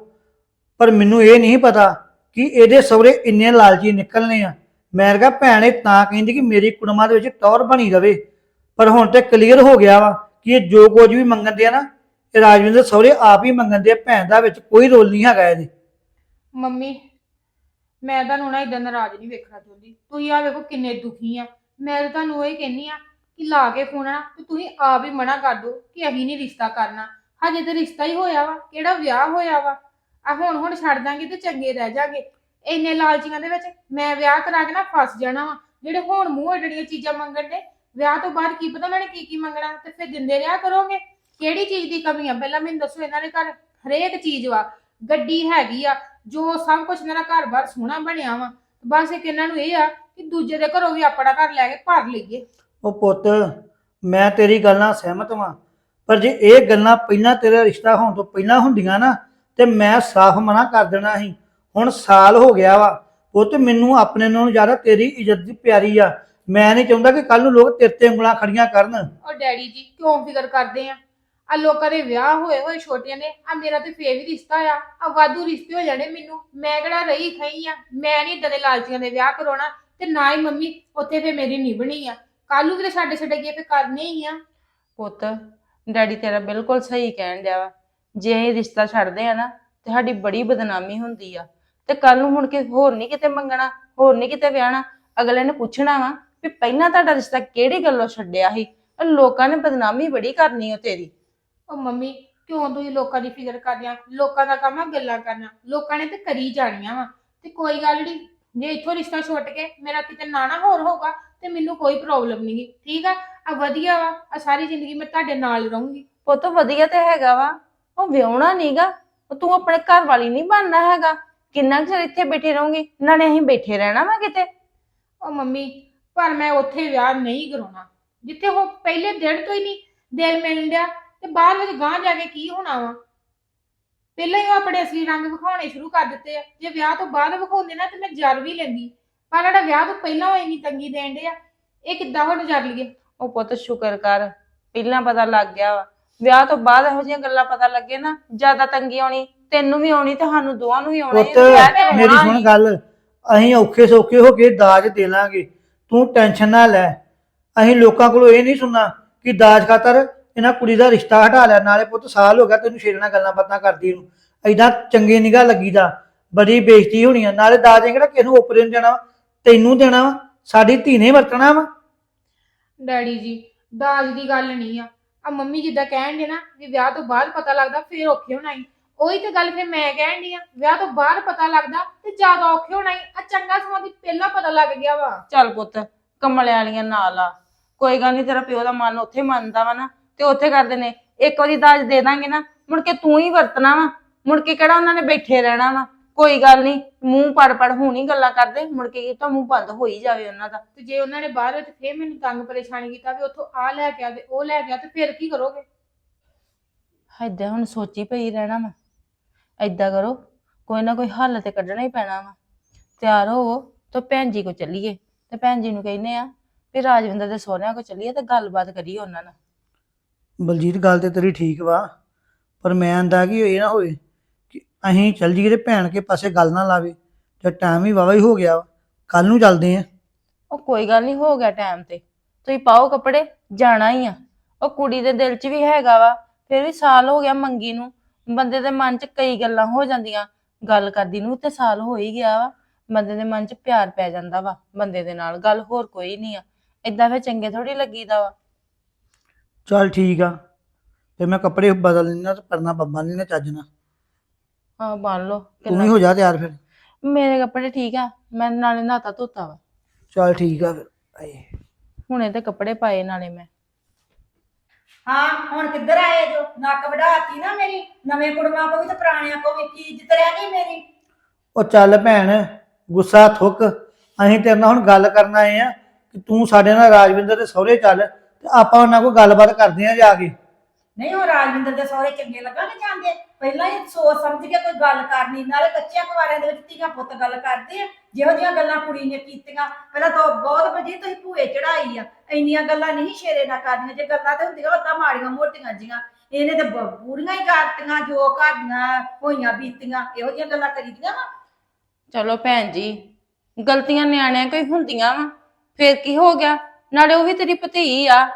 ਪਰ ਮੈਨੂੰ ਇਹ ਨਹੀਂ ਪਤਾ ਕਿ ਇਹਦੇ ਸਹੁਰੇ ਇੰਨੇ ਲਾਲਚੀ ਨਿਕਲਨੇ ਆ। ਮੈਂ ਕਿਹਾ, ਭੈਣ, ਇਹ ਤਾਂ ਕਹਿੰਦੀ ਕਿ ਮੇਰੀ ਕੁੜਮਾਂ ਦੇ ਵਿੱਚ ਟੌਰ ਬਣੀ ਰਵੇ। ਪਰ ਹੁਣ ਤੇ ਕਲੀਅਰ ਹੋ ਗਿਆ ਵਾ ਕਿ ਇਹ ਜੋ ਕੁਝ ਵੀ ਮੰਗਣਦੇ ਆ ਨਾ, ਇਹ ਰਾਜਵਿੰਦਰ ਸਹੁਰੇ ਆਪ ਹੀ ਮੰਗਣਦੇ ਆ, ਭੈਣ ਦਾ ਵਿੱਚ ਕੋਈ ਰੋਲ ਨਹੀਂ ਹੈਗਾ ਇਹਦੇ। ਮੰਮੀ, ਮੈਂ ਤੁਹਾਨੂੰ ਨਾ ਇਦਾਂ ਨਾਰਾਜ਼ ਨਹੀਂ ਵੇਖਣਾ ਚਾਹੁੰਦੀ। ਤੁਸੀਂ ਆ ਵੇਖੋ ਕਿੰਨੇ ਦੁਖੀ ਆ। ਮੈਂ ਤਾਂ ਤੁਹਾਨੂੰ ਇਹ ਕਹਿੰਨੀ ਆ ਕਿ ਲਾ ਕੇ ਫੋਨ ਨਾ, ਤੇ ਤੁਸੀਂ ਆਪ ਹੀ ਮਨਾ ਕਰ ਦਿਓ ਕਿ ਅਸੀਂ ਨਹੀਂ ਰਿਸ਼ਤਾ ਕਰਨਾ। ਹਜੇ ਤੇ ਰਿਸ਼ਤਾ ਹੀ ਹੋਇਆ ਵਾ, ਕਿਹੜਾ ਵਿਆਹ ਹੋਇਆ ਵਾ। ਆ ਹੁਣ ਹੁਣ ਛੱਡ ਦਾਂਗੇ ਤੇ ਚੰਗੇ ਰਹਿ ਜਾਗੇ। ਇੰਨੇ ਲਾਲਚੀਆਂ ਦੇ ਵਿੱਚ ਮੈਂ ਵਿਆਹ ਕਰਾ ਕੇ ਨਾ ਫਸ ਜਾਣਾ ਵਾ। ਜਿਹੜੇ ਹੁਣ ਮੂੰਹ ਅਡੜੀਆਂ ਚੀਜ਼ਾਂ ਮੰਗਣ ਦੇ, ਵਿਆਹ ਤੋਂ ਬਾਅਦ ਕੀ ਪਤਾ ਉਹਨਾਂ ਨੇ ਕੀ ਕੀ ਮੰਗਣਾ, ਤੇ ਫਿਰ ਦਿੰਦੇ ਰਿਹਾ ਕਰੋਗੇ? ਕਿਹੜੀ ਚੀਜ਼ ਦੀ ਕਮੀ ਆ? ਪਹਿਲਾਂ ਮੈਨੂੰ ਦੱਸੋ ਇਹਨਾਂ ਦੇ ਘਰ ਹਰੇਕ ਚੀਜ਼ ਵਾ, ਗੱਡੀ ਹੈਗੀ ਆ, ਜੋ ਸਭ ਕੁਝ ਇਹਨਾਂ ਦਾ ਘਰ-ਬਾਰ ਸੋਹਣਾ ਬਣਿਆ ਵਾ। ਬਸ ਇੱਕ ਇਹਨਾਂ ਨੂੰ ਇਹ ਆ ਕਿ ਦੂਜੇ ਦੇ ਘਰੋਂ ਵੀ ਆਪਣਾ ਘਰ ਲੈ ਕੇ ਭਰ ਲਈਏ। ਉਹ ਪੁੱਤ, ਮੈਂ ਤੇਰੀ ਗੱਲ ਨਾਲ ਸਹਿਮਤ ਹਾਂ ਪਰ ਜੇ ਇਹ ਗੱਲਾਂ ਪਹਿਲਾਂ ਤੇਰਾ ਰਿਸ਼ਤਾ ਹੋਣ ਤੋਂ ਪਹਿਲਾਂ ਹੁੰਦੀਆਂ ਨਾ, ਤੇ ਮੈਂ ਸਾਫ਼ ਮਨਾ ਕਰ ਦੇਣਾ ਸੀ। ਹੁਣ ਸਾਲ ਹੋ ਗਿਆ ਵਾ ਪੁੱਤ ਮੈਨੂੰ ਆਪਣੇ ਨਾਲੋਂ ਜ਼ਿਆਦਾ ਤੇਰੀ ਇੱਜ਼ਤ ਦੀ ਪਿਆਰੀ ਆ। ਮੈਂ ਨਹੀਂ ਚਾਹੁੰਦਾ ਕਿ ਕੱਲ ਨੂੰ ਲੋਕ ਤੇਰੇ ਤੇ ਉਂਗਲਾਂ ਖੜੀਆਂ ਕਰਨ। ਔਰ ਡੈਡੀ ਜੀ ਕਿਉਂ ਫਿਕਰ ਕਰਦੇ ਆ? ਆ ਲੋਕਾਂ ਦੇ ਵਿਆਹ ਹੋਏ ਹੋਏ ਛੋਟੀਆਂ ਨੇ ਆ ਮੇਰਾ ਤੇ ਫੇਰ ਵੀ ਰਿਸ਼ਤਾ ਆ। ਆ ਵਾਧੂ ਰਿਸ਼ਤੇ ਹੋ ਜਾਣੇ ਮੈਨੂੰ। ਮੈਂ ਕਿਹੜਾ ਰਹੀ ਖਈ ਆ? ਮੈਂ ਨਹੀਂ ਇਦਾਂ ਦੇ ਲਾਲਚੀਆਂ ਦੇ ਵਿਆਹ ਕਰਾਉਣਾ ਤੇ ਨਾ ਹੀ ਮੰਮੀ ਉੱਥੇ ਫੇਰ ਮੇਰੀ ਨਿਭਣੀ ਆ। ਕੱਲੂ ਵੀ ਤੇ ਛੱਡ ਛੱਡ ਗਏ ਫੇਰ ਕਰਨੇ ਹੀ ਆ। ਪੁੱਤ ਡੈਡੀ ਤੇਰਾ ਬਿਲਕੁਲ ਸਹੀ ਕਹਿਣ ਡਿਆ ਵਾ। ਜੇ ਇਹ ਰਿਸ਼ਤਾ ਛੱਡਦੇ ਆ ਨਾ ਤੇ ਸਾਡੀ ਬੜੀ ਬਦਨਾਮੀ ਹੁੰਦੀ ਆ। ਤੇ ਕੱਲ ਨੂੰ ਹੁਣ ਕਿ ਹੋਰ ਨਹੀਂ ਕਿਤੇ ਮੰਗਣਾ ਹੋਰ ਨਹੀਂ ਕਿਤੇ ਵਿਆਹਣਾ ਅਗਲੇ ਨੇ ਪੁੱਛਣਾ ਵਾ ਵੀ ਪਹਿਲਾਂ ਤੁਹਾਡਾ ਰਿਸ਼ਤਾ ਕਿਹੜੀ ਗੱਲੋਂ ਛੱਡਿਆ ਸੀ? ਇਹ ਲੋਕਾਂ ਨੇ ਬਦਨਾਮੀ ਬੜੀ ਕਰਨੀ ਓ ਤੇਰੀ। ਉਹ ਮੰਮੀ ਕਿਉਂ ਤੁਸੀਂ ਲੋਕਾਂ ਦੀ ਫਿਕਰ ਕਰਦੇ ਆ ਲੋਕਾਂ ਦਾ ਕੰਮ ਆ ਗੱਲਾਂ ਕਰਨਾ। ਲੋਕਾਂ ਨੇ ਤੇ ਕਰੀ ਜਾਣੀਆਂ ਵਾ। ਤੇ ਕੋਈ ਗੱਲ ਨਹੀਂ ਜੇ ਇੱਥੋਂ ਰਿਸ਼ਤਾ ਛੁੱਟ ਕੇ ਮੇਰਾ ਕਿਤੇ ਨਾ ਨਾ ਹੋਰ ਹੋਗਾ ਤੇ ਮੈਨੂੰ ਕੋਈ ਪ੍ਰੋਬਲਮ ਨਹੀਂ ਠੀਕ ਆ? ਆ ਵਧੀਆ ਵਾ। ਆ ਸਾਰੀ ਜ਼ਿੰਦਗੀ ਮੈਂ ਤੁਹਾਡੇ ਨਾਲ ਰਹੂੰਗੀ। ਪੁੱਤ ਵਧੀਆ ਤੇ ਹੈਗਾ ਵਾ। ਉਹ ਵਿਆਹਣਾ ਨਹੀਂਗਾ ਤੂੰ ਆਪਣੇ ਘਰ ਵਾਲੀ ਨਹੀਂ ਬਣਨਾ ਹੈਗਾ। ਕਿੰਨਾ ਕੁ ਚਿਰ ਇੱਥੇ ਬੈਠੇ ਰਹੋਗੇ? ਨਾਲੇ ਅਸੀਂ ਬੈਠੇ ਰਹਿਣਾ ਵਾ ਕਿਤੇ। ਉਹ ਮੰਮੀ ਪਰ ਮੈਂ ਉੱਥੇ ਵਿਆਹ ਨਹੀਂ ਕਰਾਉਣਾ। ਜਿੱਥੇ ਉਹ ਪਹਿਲੇ ਦਿਨ ਤੋਂ ਹੀ ਨਹੀਂ ਦਿਲ ਮਿਲਣ ਡਿਆ ਤੇ ਬਾਅਦ ਵਿੱਚ ਗਾਂਹ ਜਾ ਕੇ ਕੀ ਹੋਣਾ ਵਾ? ਪਹਿਲਾਂ ਹੀ ਉਹ ਆਪਣੇ ਅਸਲੀ ਰੰਗ ਵਿਖਾਉਣੇ ਸ਼ੁਰੂ ਕਰ ਦਿੱਤੇ ਆ। ਜੇ ਵਿਆਹ ਤੋਂ ਬਾਅਦ ਵਿਖਾਉਂਦੇ ਨਾ ਤੇ ਮੈਂ ਜਰ ਵੀ ਲੈਂਦੀ। ਪਰ ਜਿਹੜਾ ਵਿਆਹ ਤੋਂ ਪਹਿਲਾਂ ਹੋਈ ਨਹੀਂ ਤੰਗੀ ਦੇਣ ਡਿਆ ਇਹ ਕਿੱਦਾਂ ਹੁਣ ਜਰ ਲਈਏ? ਉਹ ਪੁੱਤ ਸ਼ੁਕਰ ਕਰ ਪਹਿਲਾਂ ਪਤਾ ਲੱਗ ਗਿਆ ਵਾ। ਵਿਆਹ ਤੋਂ ਬਾਅਦ ਇਹੋ ਜਿਹੀਆਂ ਗੱਲਾਂ ਪਤਾ ਲੱਗੇ ਨਾ ਜ਼ਿਆਦਾ ਤੰਗੀ ਆਉਣੀ। ਤੈਨੂੰ ਵੀ ਆਉਣੀ ਤੇ ਸਾਨੂੰ ਦੋਵਾਂ ਨੂੰ ਵੀ ਆਉਣੀ ਪੁੱਤ ਮੇਰੀ ਸੁਣ ਗੱਲ। ਅਸੀਂ ਔਖੇ ਸੌਖੇ ਹੋ ਕੇ ਦਾਜ ਦੇ ਲਾਂਗੇ। ਤੂੰ ਟੈਨਸ਼ਨ ਨਾ ਲੈ। ਅਸੀਂ ਲੋਕਾਂ ਕੋਲੋਂ ਇਹ ਨਹੀਂ ਸੁਣਨਾ ਕਿ ਦਾਜ ਖਾਤਰ ਇਹਨਾਂ ਕੁੜੀ ਦਾ ਰਿਸ਼ਤਾ ਹਟਾ ਲਿਆ। ਨਾਲੇ ਪੁੱਤ ਸਾਲ ਹੋ ਗਿਆ ਤੈਨੂੰ ਨਾਲ ਗੱਲਾਂ ਬਾਤਾਂ ਕਰਦੀ ਨੂੰ। ਐਦਾਂ ਚੰਗੇ ਨਿਗਾਹ ਲੱਗੀਦਾ। ਬੜੀ ਬੇਇੱਜ਼ਤੀ ਹੋਣੀ ਆ। ਨਾਲੇ ਦਾਜ ਇਹ ਕਿਹੜਾ ਕਿਸ ਨੂੰ ਓਪਰੇ ਨੂੰ ਦੇਣਾ ਵਾ, ਤੈਨੂੰ ਦੇਣਾ ਵਾ। ਸਾਡੀ ਧੀ ਨੇ ਵਰਤਣਾ ਵਾ। ਡੈਡੀ ਜੀ ਦਾਜ ਦੀ ਗੱਲ ਨਹੀਂ ਆ। ਆ ਮੰਮੀ ਜਿੱਦਾਂ ਕਹਿਣ ਦੇ ਨਾ ਵੀ ਵਿਆਹ ਤੋਂ ਬਾਅਦ ਪਤਾ ਲੱਗਦਾ ਫੇਰ ਔਖੇ ਹੋਣਾ ਈ ਉਹੀ ਤੇ ਗੱਲ ਫਿਰ ਮੈਂ ਕਹਿਣ ਦੀ ਆ ਵਿਆਹ ਤੋਂ ਬਾਅਦ ਪਤਾ ਲੱਗਦਾ ਤੇ ਜ਼ਿਆਦਾ ਔਖੇ ਹੋਣਾ ਈ ਆ ਚੰਗਾ ਸਮਾਂ ਦੀ ਪਹਿਲਾਂ ਪਤਾ ਲੱਗ ਗਿਆ ਵਾ। ਚੱਲ ਪੁੱਤ ਕਮਲੇ ਵਾਲੀਆਂ ਨਾਲ ਆ। ਕੋਈ ਗੱਲ ਨਹੀਂ ਤੇਰਾ ਪਿਓ ਦਾ ਮਨ ਉੱਥੇ ਮੰਨਦਾ ਵਾ ਨਾ ਤੇ ਉੱਥੇ ਕਰਦੇ ਨੇ। ਇੱਕ ਵਾਰੀ ਦਾਜ ਦੇ ਦਾਂਗੇ ਨਾ ਮੁੜ ਕੇ ਤੂੰ ਹੀ ਵਰਤਣਾ ਵਾ ਮੁੜ ਕੇ ਕਿਹੜਾ ਉਹਨਾਂ ਨੇ ਬੈਠੇ ਰਹਿਣਾ ਵਾ। ਕੋਈ ਗੱਲ ਨਹੀਂ ਮੂੰਹ ਪੜ ਪੜ ਹੁਣੀ ਗੱਲਾਂ ਕਰਦੇ ਮੁੜ ਕੇ ਤਾਂ ਮੂੰਹ ਬੰਦ ਹੋ ਹੀ ਜਾਵੇ ਉਹਨਾਂ ਦਾ। ਤੇ ਜੇ ਉਹਨਾਂ ਨੇ ਬਾਹਰ ਵਿੱਚ ਫੇਰ ਮੈਨੂੰ ਤੰਗ ਪਰੇਸ਼ਾਨ ਕੀਤਾ ਵੀ ਉੱਥੋਂ ਆ ਲੈ ਕੇ ਆ ਤੇ ਉਹ ਲੈ ਕੇ ਆ ਤੇ ਫਿਰ ਕੀ ਕਰੋਗੇ? ਏਦਾਂ ਹੁਣ ਸੋਚੀ ਪਈ ਰਹਿਣਾ ਵਾ। ਏਦਾਂ ਕਰੋ ਕੋਈ ਨਾ ਕੋਈ ਹੱਲ ਤੇ ਕੱਢਣਾ ਹੀ ਪੈਣਾ ਵਾ। ਤਿਆਰ ਹੋਵੋ ਤਾਂ ਭੈਣ ਜੀ ਕੋ ਚੱਲੀਏ। ਤੇ ਭੈਣ ਜੀ ਨੂੰ ਕਹਿੰਨੇ ਆ ਵੀ ਰਾਜਵਿੰਦਰ ਦੇ ਸਹੁਰਿਆਂ ਕੋ ਚੱਲੀਏ ਤੇ ਗੱਲਬਾਤ ਕਰੀਏ ਉਹਨਾਂ ਨਾਲ। ਬਲਜੀਤ ਗੱਲ ਤੇ ਤੇਰੀ ਠੀਕ ਵਾ ਪਰ ਮੈਂ ਆਂਦਾ ਕਿ ਇਹ ਨਾ ਹੋਵੇ ਕਿ ਅਸੀਂ ਚੱਲ ਜੀਏ ਤੇ ਭੈਣ ਕੇ ਪਾਸੇ ਗੱਲ ਨਾ ਲਾਵੇ। ਤੇ ਟਾਈਮ ਵੀ ਵਾਵਾ ਹੀ ਹੋ ਗਿਆ ਵਾ। ਕੱਲ ਨੂੰ ਚੱਲਦੇ ਆ। ਉਹ ਕੋਈ ਗੱਲ ਨਹੀਂ ਹੋ ਗਿਆ ਟਾਈਮ ਤੇ। ਤੁਸੀਂ ਪਾਓ ਕੱਪੜੇ ਜਾਣਾ ਹੀ ਆ। ਉਹ ਕੁੜੀ ਦੇ ਦਿਲ 'ਚ ਵੀ ਹੈਗਾ ਵਾ ਫਿਰ ਵੀ ਸਾਲ ਹੋ ਗਿਆ ਮੰਗੀ ਨੂੰ। ਬੰਦੇ ਦੇ ਮਨ 'ਚ ਕਈ ਗੱਲਾਂ ਹੋ ਜਾਂਦੀਆਂ। ਗੱਲ ਕਰਦੀ ਨੂੰ ਤੇ ਸਾਲ ਹੋ ਹੀ ਗਿਆ ਵਾ। ਬੰਦੇ ਦੇ ਮਨ 'ਚ ਪਿਆਰ ਪੈ ਜਾਂਦਾ ਵਾ ਬੰਦੇ ਦੇ ਨਾਲ ਗੱਲ ਹੋਰ ਕੋਈ ਨਹੀਂ ਆ। ਏਦਾਂ ਫਿਰ ਚੰਗੇ ਥੋੜੀ ਲੱਗੀਦਾ ਵਾ। ਚੱਲ ਠੀਕ ਆ। ਤੇ ਮੈਂ ਕੱਪੜੇ ਬਦਲ ਲੈਣਾ ਤੇ ਪਰਨਾ ਬੱਬਾ ਨਹੀਂ ਨਾ ਚੱਜਣਾ ਹਾਂ ਬੰਨ ਲਓ। ਤੂੰ ਵੀ ਹੋ ਜਾ ਤਿਆਰ ਫਿਰ। ਮੇਰੇ ਕੱਪੜੇ ਠੀਕ ਆ। ਮੈਂ ਨਾਲੇ ਨਹਾਤਾ ਧੋਤਾ ਵਾ। ਚੱਲ ਠੀਕ ਆ ਫਿਰ। ਆਏ। ਹੁਣੇ ਤੇ ਕੱਪੜੇ ਪਾਏ ਨਾਲੇ ਮੈਂ। ਹਾਂ ਹੁਣ ਕਿੱਧਰ ਆਏ ਜੋ? ਨੱਕ ਵਢਾਤੀ ਨਾ ਮੇਰੀ। ਨਵੇਂ ਕੁੜਮਾਂ ਕੋ ਵੀ ਤੇ ਪੁਰਾਣਿਆਂ ਕੋ ਵੀ ਕੀ ਇੱਜ਼ਤ ਰਹਿ ਗਈ ਮੇਰੀ? ਉਹ ਚੱਲ ਭੈਣ ਗੁੱਸਾ ਥੁੱਕ। ਅਸੀਂ ਤੇਰੇ ਨਾਲ ਹੁਣ ਗੱਲ ਕਰਨ ਆਏ ਆ ਕਿ ਤੂੰ ਸਾਡੇ ਨਾਲ ਰਾਜਵਿੰਦਰ ਦੇ ਸਹੁਰੇ ਚੱਲ ਤੇ ਆਪਾਂ ਉਹਨਾਂ ਕੋਲ ਗੱਲਬਾਤ ਕਰਦੇ ਆ ਜਾ ਕੇ। ਨਹੀਂ ਉਹ ਰਾਜਵਿੰਦਰ ਦੇ ਸਹੁਰੇ ਚੰਗੇ ਲੱਗਾਂਗੇ ਜਾਂਦੇ? ਪਹਿਲਾਂ ਹੀ ਸੋਚ ਸਮਝ ਕੇ ਕੋਈ ਗੱਲ ਕਰਨੀ ਨਾਲੇ ਕੱਚਿਆਂ ਕੁਵਾਰਿਆਂ ਦੇ ਵਿੱਚ ਧੀਆਂ ਪੁੱਤ ਗੱਲ ਕਰਦੇ ਆ। ਜਿਹੋ ਜਿਹੀਆਂ ਗੱਲਾਂ ਕੁੜੀ ਨੇ ਕੀਤੀਆਂ, ਪਹਿਲਾਂ ਤਾਂ ਬਹੁਤ ਵਜੀ ਤੁਸੀਂ ਭੂਏ ਚੜਾਈ ਆ, ਇੰਨੀਆਂ ਗੱਲਾਂ ਨਹੀਂ ਸ਼ੇਰੇ ਨਾ ਕਰਨੀਆਂ, ਜੇ ਗੱਲਾਂ ਤੇ ਹੁੰਦੀਆਂ ਉਦਾਂ ਮਾੜੀਆਂ ਮੋਟੀਆਂ ਜੀਆਂ, ਇਹਨੇ ਤੇ ਬ- ਪੂਰੀਆਂ ਹੀ ਕਰਤੀਆਂ, ਜੋ ਘਰ ਦੀਆਂ ਹੋਈਆਂ ਬੀਤੀਆਂ, ਇਹੋ ਜਿਹੀਆਂ ਗੱਲਾਂ ਕਰੀਦੀਆਂ ਵਾ। ਚਲੋ ਭੈਣ ਜੀ, ਗਲਤੀਆਂ ਨਿਆਣਿਆਂ ਕੋਈ ਹੁੰਦੀਆਂ ਵਾ, ਫੇਰ ਕੀ ਹੋ ਗਿਆ? ਨਾਲੇ ਉਹ ਵੀ ਤੇਰੀ ਭਤੀ ਆ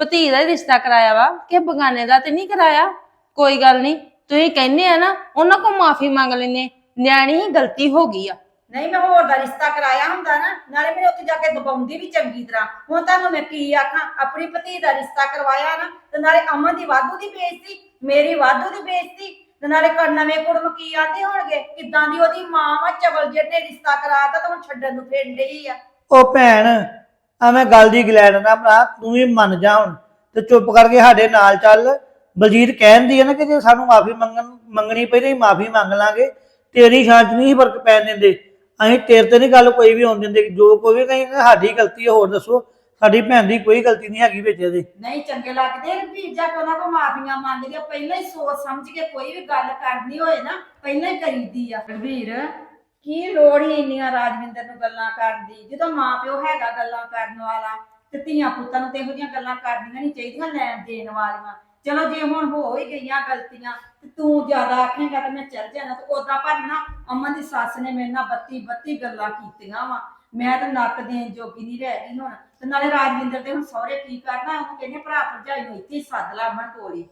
ਭਤੀ ਦਾ ਹੀ ਰਿਸ਼ਤਾ ਕਰਾਇਆ ਵਾ, ਕਿ ਬਗਾਨੇ ਦਾ ਤੇ ਨਹੀਂ ਕਰਾਇਆ? ਕੋਈ ਗੱਲ ਨਹੀਂ, ਤੁਸੀਂ ਕਹਿੰਦੇ ਆ ਨਾ, ਉਹਨਾਂ ਕੋਲ ਮਾਫੀ ਮੰਗ ਲੈਨੇ ਨਿਆਣੀ ਹੀ ਗਲਤੀ ਹੋ ਗਈ ਆ। ਨਹੀਂ, ਮੈਂ ਹੋਰ ਦਾ ਰਿਸ਼ਤਾ ਕਰਾਇਆ ਹੁੰਦਾ ਨਾ, ਨਾਲੇ ਮੇਰੇ ਉੱਥੇ ਜਾ ਕੇ ਦਬਾਉਂਦੀ ਵੀ ਚੰਗੀ ਤਰ੍ਹਾਂ। ਹੁਣ ਤੁਹਾਨੂੰ ਮੈਂ ਕੀ ਆਖਾਂ, ਆਪਣੀ ਭਤੀ ਦਾ ਰਿਸ਼ਤਾ ਕਰਵਾਇਆ ਨਾ, ਤੇ ਨਾਲੇ ਅਮਨ ਦੀ ਵਾਧੂ ਦੀ ਬੇਇੱਜ਼ਤੀ, ਮੇਰੀ ਵਾਧੂ ਦੀ ਬੇਇੱਜ਼ਤੀ, ਤੇ ਨਾਲੇ ਕਰ ਨਵੇਂ ਕੁੜਮ ਕੀ ਆਂਦੇ ਹੋਣਗੇ? ਕਿੱਦਾਂ ਦੀ ਉਹਦੀ ਮਾਂ ਵਾ, ਚਵਲ ਜਿਹਨੇ ਰਿਸ਼ਤਾ ਕਰਾਤਾ, ਤਾਂ ਹੁਣ ਛੱਡਣ ਨੂੰ ਫੇਰ ਡਈ ਆ। ਉਹ ਭੈਣ ਐਵੇਂ ਗੱਲ ਦੀ ਗਲੈਡ ਨਾ ਭਰਾ, ਤੂੰ ਵੀ ਮੰਨ ਜਾ ਹੁਣ, ਤੇ ਚੁੱਪ ਕਰਕੇ ਸਾਡੇ ਨਾਲ ਚੱਲ। ਬਲਜੀਤ ਕਹਿੰਦੀ ਹੈ ਨਾ ਕਿ ਜੇ ਸਾਨੂੰ ਮਾਫੀ ਮੰਗਣ, ਮੰਗਣੀ ਪਈ ਤੇ ਮਾਫੀ ਮੰਗ ਲਾਂਗੇ, ਤੇਰੀ ਸ਼ਾਂਤ ਨਹੀਂ ਫ਼ਰਕ ਪੈਣ ਦਿੰਦੇ। ਅਸੀਂ ਤੇਰੇ ਤੇ ਨਹੀਂ ਗੱਲ ਕੋਈ ਵੀ ਆਉਣ ਦਿੰਦੇ ਜੋ ਕੋਈ ਵੀ ਕਹੀਂ ਸਾਡੀ ਗਲਤੀ ਹੈ ਹੋਰ ਦੱਸੋ। ਸਾਡੀ ਭੈਣ ਦੀ ਕੋਈ ਗਲਤੀ ਨਹੀਂ ਹੈਗੀ ਵਿੱਚ ਇਹਦੇ। ਨਹੀਂ ਚੰਗੇ ਲੱਗਦੇ ਵੀ ਜਾ ਕੇ ਉਹਨਾਂ ਕੋ ਮਾਫੀਆਂ ਮੰਗ ਲਿਆ ਪਹਿਲਾਂ ਹੀ ਸੋਚ ਸਮਝ ਕੇ ਕੋਈ ਵੀ ਗੱਲ ਕਰਨੀ ਹੋਏ ਨਾ ਪਹਿਲਾਂ ਹੀ ਕਰੀਦੀ ਆ। ਰਵੀਰ ਕੀ ਲੋੜ ਹੀ ਇੰਨੀਆਂ ਰਾਜਵਿੰਦਰ ਨੂੰ ਗੱਲਾਂ ਕਰਨ ਦੀ? ਜਦੋਂ ਮਾਂ ਪਿਓ ਹੈਗਾ ਗੱਲਾਂ ਕਰਨ ਵਾਲਾ ਤੇ ਧੀਆਂ ਪੁੱਤਾਂ ਨੂੰ ਤੇ ਇਹੋ ਜਿਹੀਆਂ ਗੱਲਾਂ ਕਰਨੀਆਂ ਨਹੀਂ ਚਾਹੀਦੀਆਂ ਲੈਣ ਦੇਣ ਵਾਲੀਆਂ। ਚਲੋ ਜੇ ਹੁਣ ਹੋ ਹੀ ਗਈਆਂ ਗਲਤੀਆਂ ਤੇ ਤੂੰ ਜ਼ਿਆਦਾ ਆਖੇਂਗਾ ਤਾਂ ਮੈਂ ਚੱਲ ਜਾਣਾ ਤੇ ਉਦਾਂ ਪਰ ਨਾ ਅਮਨ ਦੀ ਸੱਸ ਨੇ ਮੇਰੇ ਨਾਲ ਬੱਤੀ ਬੱਤੀ ਗੱਲਾਂ ਕੀਤੀਆਂ ਵਾ। ਮੈਂ ਤਾਂ ਨੱਕ ਦੇਣ ਜੋਗੀ ਨਹੀਂ ਰਹਿ ਗਈ ਹੁਣ। ਤੇ ਨਾਲੇ ਰਾਜਵਿੰਦਰ ਦੇ ਹੁਣ ਸਹੁਰੇ ਕੀ ਕਰਨਾ, ਉਹਨੂੰ ਕਹਿੰਦੇ ਭਰਾ ਭਰਜਾਈ ਨੂੰ ਇੱਥੇ ਹੀ ਸੱਦ ਲਾ ਅਮਨ ਕੋਲੇ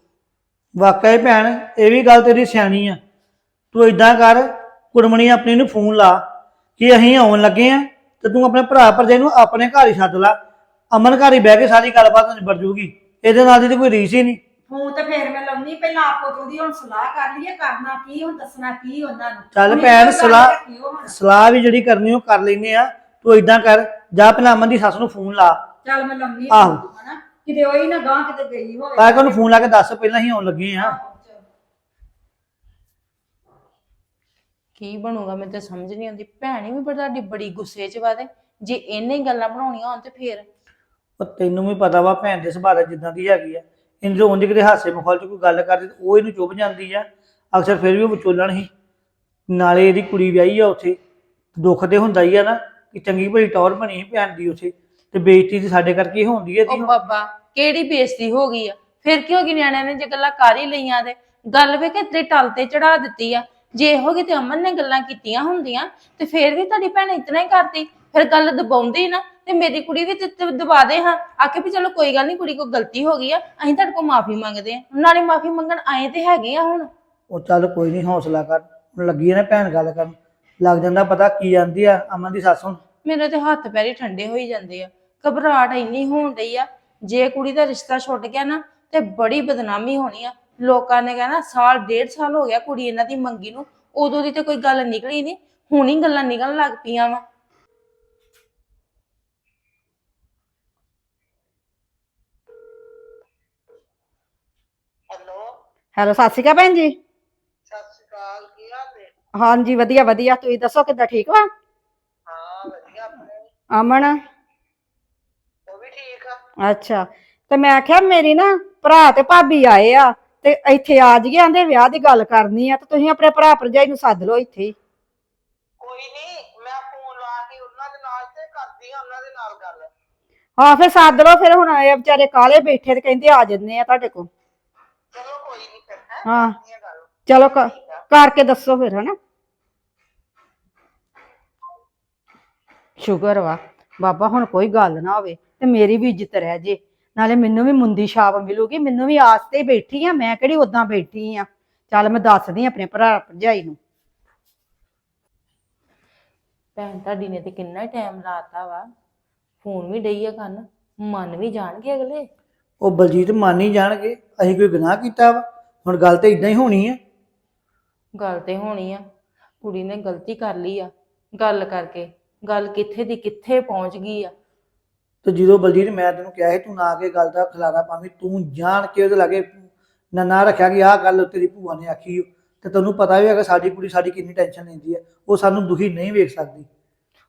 ਵਾਕਿਆ ਹੀ ਭੈਣ, ਇਹ ਵੀ ਗੱਲ ਤੇਰੀ ਸਿਆਣੀ ਆ। ਤੂੰ ਇਦਾਂ ਕਰ, ਕੁੜਮਣੀ ਆਪਣੀ ਨੂੰ ਫੋਨ ਲਾ ਕਿ ਅਸੀਂ ਆਉਣ ਲੱਗੇ ਆ ਤੇ ਤੂੰ ਆਪਣੇ ਭਰਾ ਭਰਜਾਈ ਨੂੰ ਆਪਣੇ ਘਰ ਹੀ ਸੱਦ ਲਾ। ਅਮਨ ਘਰ ਹੀ ਬਹਿ ਕੇ ਸਾਰੀ ਗੱਲਬਾਤ ਨਿਬੜ ਜੂਗੀ। ਇਹਦੇ ਨਾਲ ਦੀ ਤਾਂ ਕੋਈ ਰੀਸ ਹੀ ਨਹੀਂ। ਫੋਨ ਤੇ ਫੇਰ ਮੈਂ ਲਾਉਣੀ ਪਹਿਲਾਂ ਆਪੋ ਤੋਂ ਦੀ ਹੁਣ ਸਲਾਹ ਕਰ ਲਈਏ ਕਰਨਾ ਕੀ ਹੁਣ ਦੱਸਣਾ ਕੀ ਉਹਨਾਂ ਨੂੰ। ਚੱਲ ਹੁਣ ਭੈਣ, ਗੱਲ ਸਲਾਹ- ਹੁਣ। ਸਲਾਹ ਵੀ ਜਿਹੜੀ ਕਰਨੀ ਉਹ ਕਰ ਲੈਨੇ ਆ। ਤੂੰ ਇਦਾਂ ਕਰ ਜਾ ਪਹਿਲਾਂ ਅਮਨ ਦੀ ਸੱਸ ਨੂੰ ਫੋਨ ਲਾ। ਚੱਲ ਮੈਂ ਲਾਉਣੀ ਆਹੋ। ਹਨਾ? ਕਿਤੇ ਉਹੀ ਨਾ ਗਾਂ ਕਿਤੇ ਗਈ ਹੋਵੇ। ਤਾਂ ਕਿ ਉਹਨੂੰ ਫੋਨ ਲਾ ਕੇ ਦੱਸ ਪਹਿਲਾਂ ਹੀ ਆਉਣ ਲੱਗੇ ਆ। ਕੀ ਬਣੂਗਾ ਮੈਨੂੰ ਤਾਂ ਸਮਝ ਨਹੀਂ ਆਉਂਦੀ। ਭੈਣੀ ਵੀ ਬੜੀ ਤੁਹਾਡੀ ਬੜੀ ਗੁੱਸੇ 'ਚ ਵਾ ਤੇ। ਜੇ ਇਹਨੇ ਗੱਲਾਂ ਬਣਾਉਣੀਆਂ ਹੋਣ ਤੇ ਫੇਰ? ਉਹ ਤੈਨੂੰ ਵੀ ਪਤਾ ਵਾ ਭੈਣ ਦੇ ਸੁਭਾਅ ਦਾ ਜਿੱਦਾਂ ਦੀ ਹੈਗੀ ਆ। ਇੰਜ ਉਂਝ ਕਿਤੇ ਹਾਸੇ ਮਖੌਲ ਚ ਕੋਈ ਗੱਲ ਕਰਦੀ ਉਹ ਇਹਨੂੰ ਚੁੱਭ ਜਾਂਦੀ ਆ। ਅਕਸਰ ਫਿਰ ਵੀ ਉਹ ਵਿਚੋਲਣ ਹੀ ਨਾਲੇ ਇਹਦੀ ਕੁੜੀ ਵਿਆਹੀ ਆ ਉੱਥੇ। ਦੁੱਖ ਤੇ ਹੁੰਦਾ ਹੀ ਆ ਨਾ ਕਿ ਚੰਗੀ ਭਲੀ ਟੌਰ ਬਣੀ ਸੀ ਭੈਣ ਦੀ ਉੱਥੇ। ਤੇ ਬੇਇੱਜ਼ਤੀ ਦੀ ਸਾਡੇ ਕਰਕੇ ਹੀ ਹੁੰਦੀ ਹੈ ਉਹ ਬਾਬਾ, ਕਿਹੜੀ ਬੇਇੱਜ਼ਤੀ ਹੋ ਗਈ ਆ? ਫਿਰ ਕੀ ਹੋ ਗਈ ਨਿਆਣਿਆਂ ਨੇ ਜੇ ਗੱਲਾਂ ਕਰ ਹੀ ਲਈਆਂ ਤੇ ਗੱਲ ਵੇ ਕਿ ਤੇਰੇ ਟਲ ਤੇ ਚੜਾ ਦਿੱਤੀ ਆ। ਜੇ ਇਹੋ ਕਿ ਤੇ ਅਮਨ ਨੇ ਗੱਲਾਂ ਕੀਤੀਆਂ ਹੁੰਦੀਆਂ ਤੇ ਫੇਰ ਵੀ ਤੁਹਾਡੀ ਭੈਣ ਇਤਨਾ ਹੀ ਕਰਦੀ। ਫਿਰ ਗੱਲ ਦਬਾਉਂਦੀ ਨਾ। ਤੇ ਮੇਰੀ ਕੁੜੀ ਵੀ ਤੇ ਤੇ ਦਬਾ ਦੇ ਹਾਂ। ਆਖੇ ਵੀ ਚਲੋ ਕੋਈ ਗੱਲ ਨਹੀਂ ਕੁੜੀ ਕੋਲ ਗਲਤੀ ਹੋ ਗਈ ਆ ਅਸੀਂ ਤੁਹਾਡੇ ਕੋਲ ਮਾਫੀ ਮੰਗਦੇ ਆ ਨਾਲੇ ਮਾਫੀ ਮੰਗਣ ਆਏ ਤੇ ਹੈਗੇ ਆ ਹੁਣ। ਉਹ ਚੱਲ ਕੋਈ ਨਹੀਂ ਹੌਸਲਾ ਕਰ। ਹੁਣ ਲੱਗੀ ਹੈ ਨਾ ਭੈਣ ਗੱਲ ਕਰਨ। ਲੱਗ ਜਾਂਦਾ ਪਤਾ ਕੀ ਜਾਂਦੀ ਆ ਅਮਨ ਦੀ ਸੱਸ ਹੁਣ। ਮੇਰੇ ਤੇ ਹੱਥ ਪੈਰੀ ਠੰਡੇ ਹੋਈ ਜਾਂਦੇ ਆ। ਘਬਰਾਹਟ ਇੰਨੀ ਹੋਣ ਡਈ ਆ। ਜੇ ਕੁੜੀ ਦਾ ਰਿਸ਼ਤਾ ਛੁੱਟ ਗਿਆ ਨਾ ਤੇ ਬੜੀ ਬਦਨਾਮੀ ਹੋਣੀ ਆ। ਲੋਕਾਂ ਨੇ ਕਹਿਣਾ ਸਾਲ ਡੇਢ ਸਾਲ ਹੋ ਗਿਆ ਕੁੜੀ ਇਹਨਾਂ ਦੀ ਮੰਗੀ ਨੂੰ। ਉਦੋਂ ਦੀ ਤੇ ਕੋਈ ਗੱਲ ਨਿਕਲੀ ਨਹੀਂ ਹੁਣ ਹੀ ਗੱਲਾਂ ਨਿਕਲਣ ਲੱਗ ਪਈਆਂ ਵਾ। ਹੈਲੋ ਸਤਿ ਸ਼੍ਰੀ ਅਕਾਲ ਭੈਣ ਜੀ। ਸਤਿ ਸ਼੍ਰੀ ਅਕਾਲ ਕੀ ਹਾਲ ਹੈ ਹਾਂਜੀ ਵਧੀਆ ਵਧੀਆ। ਤੁਸੀਂ ਦੱਸੋ ਕਿੱਦਾਂ ਠੀਕ ਵਾ? ਹਾਂ ਵਧੀਆ ਆਪਣੇ। ਅਮਨ? ਉਹ ਵੀ ਠੀਕ ਆ। ਅੱਛਾ। ਤੇ ਮੈਂ ਆਖਿਆ ਮੇਰੀ ਨਾ ਭਰਾ ਤੇ ਭਾਬੀ ਆਏ ਆ ਤੇ ਇੱਥੇ ਆ ਜੀਏ ਆਂਦੇ ਵਿਆਹ ਦੀ ਗੱਲ ਕਰਨੀ ਆ ਤੇ ਤੁਸੀਂ ਆਪਣੇ ਭਰਾ ਭਰਜਾਈ ਨੂੰ ਸੱਦ ਲਓ ਇੱਥੇ ਹੀ। ਕੋਈ ਨਹੀਂ ਮੈਂ ਫੋਨ ਲਾ ਕੇ ਉਹਨਾਂ ਦੇ ਨਾਲ ਤੇ ਕਰਦੀ ਆ ਉਹਨਾਂ ਦੇ ਨਾਲ ਗੱਲ। ਹਾਂ ਫਿਰ ਸੱਦ ਲਓ ਫਿਰ ਹੁਣ ਇਹ ਵਿਚਾਰੇ ਕਾਲੇ ਬੈਠੇ ਤੇ ਕਹਿੰਦੇ ਆ ਜੰਨੇ ਆ ਤੁਹਾਡੇ ਕੋਲ। ਹੈ। ਚਲੋ ਕ- ਕਰਕੇ ਦੱਸੋ ਫਿਰ ਹਨਾ? ਸ਼ੁਕਰ ਵਾ। ਬਾਬਾ ਹੁਣ ਕੋਈ ਗੱਲ ਨਾ ਹੋਵੇ ਤੇ ਮੇਰੀ ਵੀ ਇੱਜ਼ਤ ਰਹਿ ਜੇ। ਨਾਲੇ ਮੈਨੂੰ ਵੀ ਮੁੰਦੀ ਛਾਪ ਮਿਲੂਗੀ। ਮੈਨੂੰ ਵੀ ਆਸ ਤੇ ਹੀ ਬੈਠੀ ਆ ਮੈਂ ਕਿਹੜੀ ਉਦਾਂ ਬੈਠੀ ਆ। ਚੱਲ ਮੈਂ ਦੱਸਦੀ ਆਂ ਆਪਣੇ ਭਰਾ ਭਰਜਾਈ ਨੂੰ। ਭੈਣ ਤੁਹਾਡੀ ਨੇ ਤੇ ਕਿੰਨਾ ਟਾਈਮ ਲਾਤਾ ਵਾ। ਫੋਨ ਵੀ ਡਈ ਆ ਕੰਨ। ਮੰਨ ਵੀ ਜਾਣਗੇ ਅਗਲੇ? ਉਹ ਬਲਜੀਤ ਮੰਨ ਹੀ ਜਾਣਗੇ। ਅਸੀਂ ਕੋਈ ਗੁਨਾਹ ਕੀਤਾ ਵਾ? ਹੁਣ ਗੱਲ ਤੇ ਇਦਾਂ ਹੀ ਹੋਣੀ ਹੈ ਗੱਲ ਤੇ ਹੋਣੀ ਆ। ਕੁੜੀ ਨੇ ਗਲਤੀ ਕਰ ਲਈ ਆ। ਗੱਲ ਕਰਕੇ ਗੱਲ ਕਿੱਥੇ ਦੀ ਕਿੱਥੇ ਪਹੁੰਚ ਗਈ ਆ। ਤੇ ਜਦੋਂ ਬਲਜੀਤ ਮੈਂ ਤੈਨੂੰ ਕਿਹਾ ਸੀ ਤੂੰ ਨਾ ਕੇ ਗੱਲ ਦਾ ਖਲਾਰਾ ਪਾਵੀਂ ਤੂੰ ਜਾਣ ਕੇ ਉਹਦੇ ਲਾਗੇ ਨਾ ਨਾ ਰੱਖਿਆ ਕਿ ਆਹ ਗੱਲ ਤੇਰੀ ਭੂਆ ਨੇ ਆਖੀ ਓ। ਤੇ ਤੈਨੂੰ ਪਤਾ ਵੀ ਹੈਗਾ ਸਾਡੀ ਕੁੜੀ ਸਾਡੀ ਕਿੰਨੀ ਟੈਨਸ਼ਨ ਲੈਂਦੀ ਹੈ ਉਹ ਸਾਨੂੰ ਦੁਖੀ ਨਹੀਂ ਵੇਖ ਸਕਦੀ।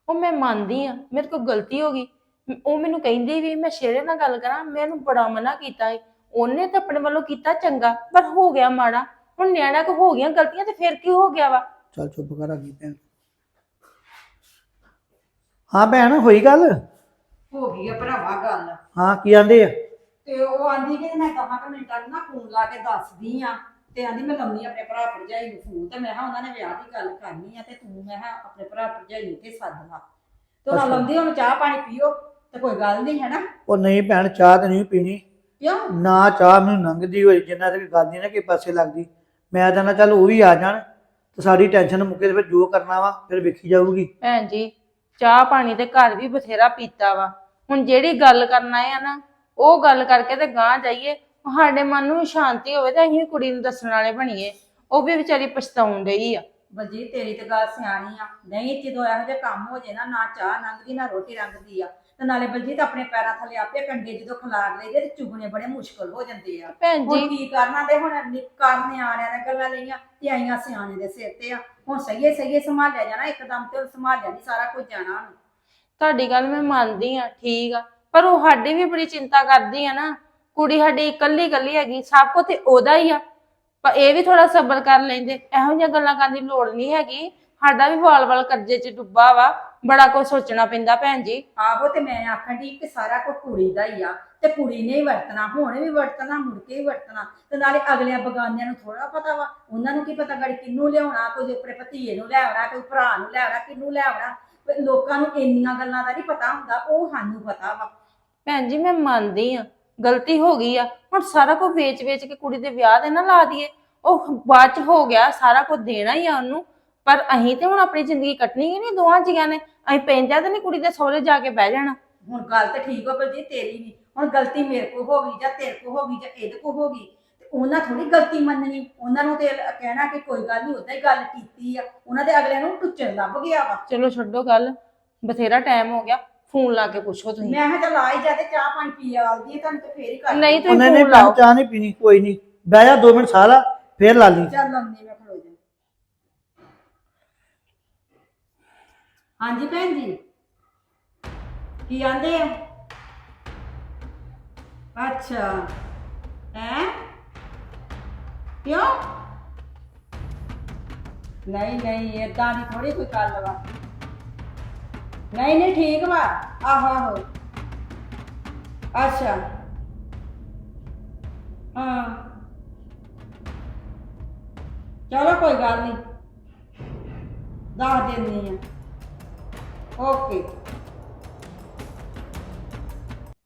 ਉਹ ਮੈਂ ਮੰਨਦੀ ਆ ਮੇਰੇ ਕੋਲ ਗਲਤੀ ਹੋ ਗਈ। ਮ- ਉਹ ਮੈਨੂੰ ਕਹਿੰਦੀ ਵੀ ਮੈਂ ਸ਼ੇਰੇ ਨਾਲ ਗੱਲ ਕਰਾਂ ਮੈਂ ਉਹਨੂੰ ਬੜਾ ਮਨਾ ਕੀਤਾ ਏ ਉਹਨੇ ਤਾਂ ਆਪਣੇ ਵੱਲੋਂ ਕੀਤਾ ਚੰਗਾ ਪਰ ਹੋ ਗਿਆ ਮਾੜਾ। ਹੁਣ ਨਿਆਣਾ ਕੋ ਹੋ ਗਈਆਂ ਗਲਤੀਆਂ ਤੇ ਫਿਰ ਕੀ ਹੋ ਗਿਆ ਵਾ? ਚੱਲ ਚੁੱਪ ਕਰ ਆ ਗਈ ਭੈਣ। ਹਾਂ ਭੈਣ ਹੋਈ ਗੱਲ? ਹੋ ਗਈ ਆ ਭਰਾਵਾ ਗੱਲ। ਹਾਂ ਕੀ ਆਂਦੇ ਆ? ਤੇ ਉਹ ਆਂਦੀ ਕਿ ਮੈਂ 10 ਮਿੰਟਾਂ ਨੂੰ ਨਾ ਫੋਨ ਲਾ ਕੇ ਦੱਸਦੀ ਆ। ਤੇ ਆਂਦੀ ਮੈਂ ਲੰਮੀ ਆਪਣੇ ਭਰਾ ਭਰਜਾਈ ਨੂੰ ਫੋਨ ਤੇ ਮੈਂ ਕਿਹਾ ਉਹਨਾਂ ਨੇ ਵਿਆਹ ਦੀ ਗੱਲ ਕਰਨੀ ਆ ਤੇ ਤੂੰ ਮੈਂ ਕਿਹਾ ਆਪਣੇ ਭਰਾ ਭਰਜਾਈ ਨੂੰ ਤੇ ਸੱਦ ਲਾ। ਤੇ ਉਹਨਾਂ ਅੱਛਾ। ਲੰਦੀ ਹੁਣ ਚਾਹ ਪਾਣੀ ਪੀਓ ਤੇ ਕੋਈ ਗੱਲ ਨਹੀਂ ਹੈ ਨਾ? ਉਹ ਨਹੀਂ ਭੈਣ ਚਾਹ ਤੇ ਨਹੀਂ ਪੀਣੀ। ਕਿਉਂ? ਨਾ ਚਾਹ ਮੈਨੂੰ ਲੰਘਦੀ ਹੋਈ ਜਿੰਨਾ ਤੱਕ ਗੱਲ ਨਹੀਂ ਨਾ ਕਿ ਪਾਸੇ ਲੱਗਦੀ। ਮੈਂ ਤਾਂ ਨਾ ਚੱਲ ਉਹ ਵੀ ਆ ਜਾਣ ਤੇ ਸਾਡੀ ਟੈਨਸ਼ਨ ਮੁੱਕੇ ਤੇ ਫਿਰ ਜੋ ਕਰਨਾ ਵਾ ਫਿਰ ਵੇਖੀ ਜਾਊਗੀ। ਭੈਣ ਜੀ ਚਾਹ ਪਾਣੀ ਤੇ ਘਰ ਵੀ ਬਥੇਰਾ ਪੀਤਾ ਵਾ। ਹੁਣ ਜਿਹੜੀ ਗੱਲ ਕਰਨਾ ਆ ਨਾ ਉਹ ਗੱਲ ਕਰਕੇ ਤੇ ਗਾਂ ਜਾਈਏ। ਸਾਡੇ ਮਨ ਨੂੰ ਸ਼ਾਂਤੀ ਹੋਵੇ ਤੇ ਅਸੀਂ ਵੀ ਕੁੜੀ ਨੂੰ ਦੱਸਣ ਵਾਲੇ ਬਣੀਏ। ਉਹ ਵੀ ਵਿਚਾਰੀ ਪਛਤਾਉਣ ਡਈ ਆ। ਬਲਜੀਤ ਤੇਰੀ ਤੇ ਗੱਲ ਸਿਆਣੀ ਆ। ਨਹੀਂ ਜਦੋਂ ਇਹੋ ਜਿਹੇ ਕੰਮ ਹੋ ਜੇ ਨਾ ਨਾ ਚਾਹ ਲੰਘਦੀ ਨਾ ਰੋਟੀ ਲੰਘਦੀ ਆ। ਤੇ ਨਾਲੇ ਬਲਜੀਤ ਆਪਣੇ ਪੈਰਾਂ ਥੱਲੇ ਆਪੇ ਕੰਡੇ ਜਦੋਂ ਖਲਾਰ ਲਈਦੇ ਤੇ ਚੁਗਣੇ ਬੜੇ ਮੁਸ਼ਕਲ ਹੋ ਜਾਂਦੇ ਆ। ਭੈਣ ਹੁਣ ਜੀ। ਕੀ ਕਰਨਾ ਤੇ ਹੁਣ ਨਿੱਕਾ ਨਿਆਣਿਆਂ ਨੇ ਗੱਲਾਂ ਲਈਆਂ ਤੇ ਆਈਆਂ ਸਿਆਣੇ ਦੇ ਸਿਰ ਤੇ ਆ। ਹੁਣ ਸਹੀਏ ਸਹੀਏ ਸੰਭਾਲਿਆ ਜਾਣਾ ਇੱਕਦਮ ਤੇ ਹੁਣ ਸੰਭਾਲਿਆ ਨਹੀਂ ਸਾਰਾ ਕੁਝ ਜਾਣਾ ਹੁਣ ਤੁਹਾਡੀ ਗੱਲ ਮੈਂ ਮੰਨਦੀ ਆ ਠੀਕ ਆ। ਪਰ ਉਹ ਸਾਡੀ ਵੀ ਬੜੀ ਚਿੰਤਾ ਕਰਦੀ ਆ ਨਾ। ਕੁੜੀ ਸਾਡੀ ਇਕੱਲੀ ਇਕੱਲੀ ਹੈਗੀ ਸਭ ਕੁਝ ਤੇ ਉਹਦਾ ਹੀ ਆ। ਪਰ ਇਹ ਵੀ ਥੋੜਾ ਸਬਰ ਕਰ ਲੈਂਦੇ। ਇਹੋ ਜਿਹੀਆਂ ਗੱਲਾਂ ਕਰਨ ਦੀ ਲੋੜ ਨਹੀਂ ਹੈਗੀ। ਸਾਡਾ ਵੀ ਵਾਲ-ਵਾਲ ਕਰਜ਼ੇ 'ਚ ਡੁੱਬਾ ਵਾ। ਬੜਾ ਕੁਝ ਸੋਚਣਾ ਪੈਂਦਾ ਭੈਣ ਜੀ। ਆਹੋ ਤੇ ਮੈਂ ਆਖਣ ਦੀ ਕਿ ਸਾਰਾ ਕੁਝ ਕੁੜੀ ਦਾ ਹੀ ਆ ਤੇ ਕੁੜੀ ਨੇ ਹੀ ਵਰਤਣਾ ਹੁਣ ਵੀ ਵਰਤਣਾ ਮੁੜ ਕੇ ਵੀ ਵਰਤਣਾ ਤੇ ਨਾਲੇ ਅਗਲਿਆਂ ਬਗਾਨਿਆਂ ਨੂੰ ਥੋੜਾ ਪਤਾ ਵਾ ਉਹਨਾਂ ਨੂੰ ਕੀ ਪਤਾ ਗੜੀ ਕਿੰਨੂੰ ਲਿਆਉਣਾ ਕੋਈ ਆਪਣੇ ਭਤੀਏ ਨੂੰ ਲਿਆਉਣਾ ਕੋਈ ਭਰਾ ਨੂੰ ਲਿਆਉਣਾ ਕਿੰਨੂੰ ਲਿਆਉਣਾ। ਲੋਕਾਂ ਨੂੰ ਇੰਨੀਆਂ ਗੱਲਾਂ ਦਾ ਨਹੀਂ ਪਤਾ ਹੁੰਦਾ ਉਹ ਸਾਨੂੰ ਪਤਾ ਵਾ। ਭੈਣ ਜੀ ਮੈਂ ਮੰਨਦੀ ਆ ਗਲਤੀ ਹੋ ਗਈ ਆ। ਹੁਣ ਸਾਰਾ ਕੁਝ ਵੇਚ-ਵੇਚ ਕੇ ਕੁੜੀ ਦੇ ਵਿਆਹ ਤੇ ਨਾ ਲਾ ਦਈਏ। ਉਹ ਬਾਅਦ ਚ ਹੋ ਗਿਆ ਸਾਰਾ ਕੁਝ ਦੇਣਾ ਹੀ ਆ ਉਹਨੂੰ। ਪਰ ਅਸੀਂ ਤੇ ਹੁਣ ਆਪਣੀ ਜ਼ਿੰਦਗੀ ਕੱਟਣੀ ਹੀ ਨਹੀਂ ਦੋਵਾਂ ਜੀਆਂ ਨੇ। ਅਸੀਂ ਪੈਂਦਾ ਤੇ ਨਹੀਂ ਕੁੜੀ ਦੇ ਸਹੁਰੇ ਜਾ ਕੇ ਬਹਿ ਜਾਣਾ। ਹੁਣ ਗੱਲ ਤਾਂ ਠੀਕ ਹੋ ਬਲਜੀ ਤੇਰੀ ਵੀ। ਹੁਣ ਗਲਤੀ ਮੇਰੇ ਕੋ ਹੋ ਗਈ ਜਾਂ ਤੇਰੇ ਕੋ ਹੋ ਗਈ ਜਾਂ ਇਹਦੇ ਕੋ ਹੋ ਗਈ ਤੇ ਉਹਨਾਂ ਥੋੜੀ ਗਲਤੀ ਮੰਨਣੀ। ਉਹਨਾਂ ਨੂੰ ਤੇ ਕਹਿਣਾ ਕਿ ਕੋਈ ਗੱਲ ਨਹੀਂ ਉਦਾਂ ਹੀ ਗੱਲ ਕੀਤੀ ਆ। ਉਹਨਾਂ ਦੇ ਅਗਲਿਆਂ ਨੂੰ ਟੁੱਚਣ ਲੱਭ ਗਿਆ ਵਾ। ਚਲੋ ਛੱਡੋ ਗੱਲ ਬਥੇਰਾ ਟਾਈਮ ਹੋ ਗਿਆ। ਫੋਨ ਲਾ ਕੇ ਪੁੱਛੋ ਤੁਸੀਂ। ਮੈਂ ਕਿਹਾ ਚੱਲ ਆ ਹੀ ਜਾ ਤੇ ਚਾਹ ਪਾਣੀ ਪੀ ਆਲਦੀ ਹੈ ਤੁਹਾਨੂੰ ਤੇ ਫੇਰ ਹੀ ਕਰ ਨਹੀਂ ਤੁਸੀਂ ਉਹਨੇ ਨੇ ਫੋਨ ਲਾਓ। ਚਾਹ ਨਹੀਂ ਪੀਣੀ ਕੋਈ ਨਹੀਂ ਬਹਿ ਜਾ 2 ਮਿੰਟ ਸਾਰਾ ਫੇਰ ਲਾ ਲਈ। ਚੱਲ ਲੰਮੀ ਮੈਂ ਖਲੋ ਜਾ ਹਾਂਜੀ ਭੈਣ ਜੀ। ਕੀ ਆਂਦੇ ਆ ਅੱਛਾ। ਹੈ? ਕਿਉਂ? ਨਹੀਂ ਨਹੀਂ, ਏਦਾਂ ਦੀ ਥੋੜੀ ਕੋਈ ਗੱਲ ਵਾ। ਨਹੀਂ ਨਹੀਂ, ਠੀਕ ਵਾ। ਆਹੋ ਆਹੋ। ਅੱਛਾ। ਹਾਂ। ਚਲੋ ਕੋਈ ਗੱਲ ਨਹੀਂ ਦੱਸ ਦਿੰਦੀ ਆ। Okay.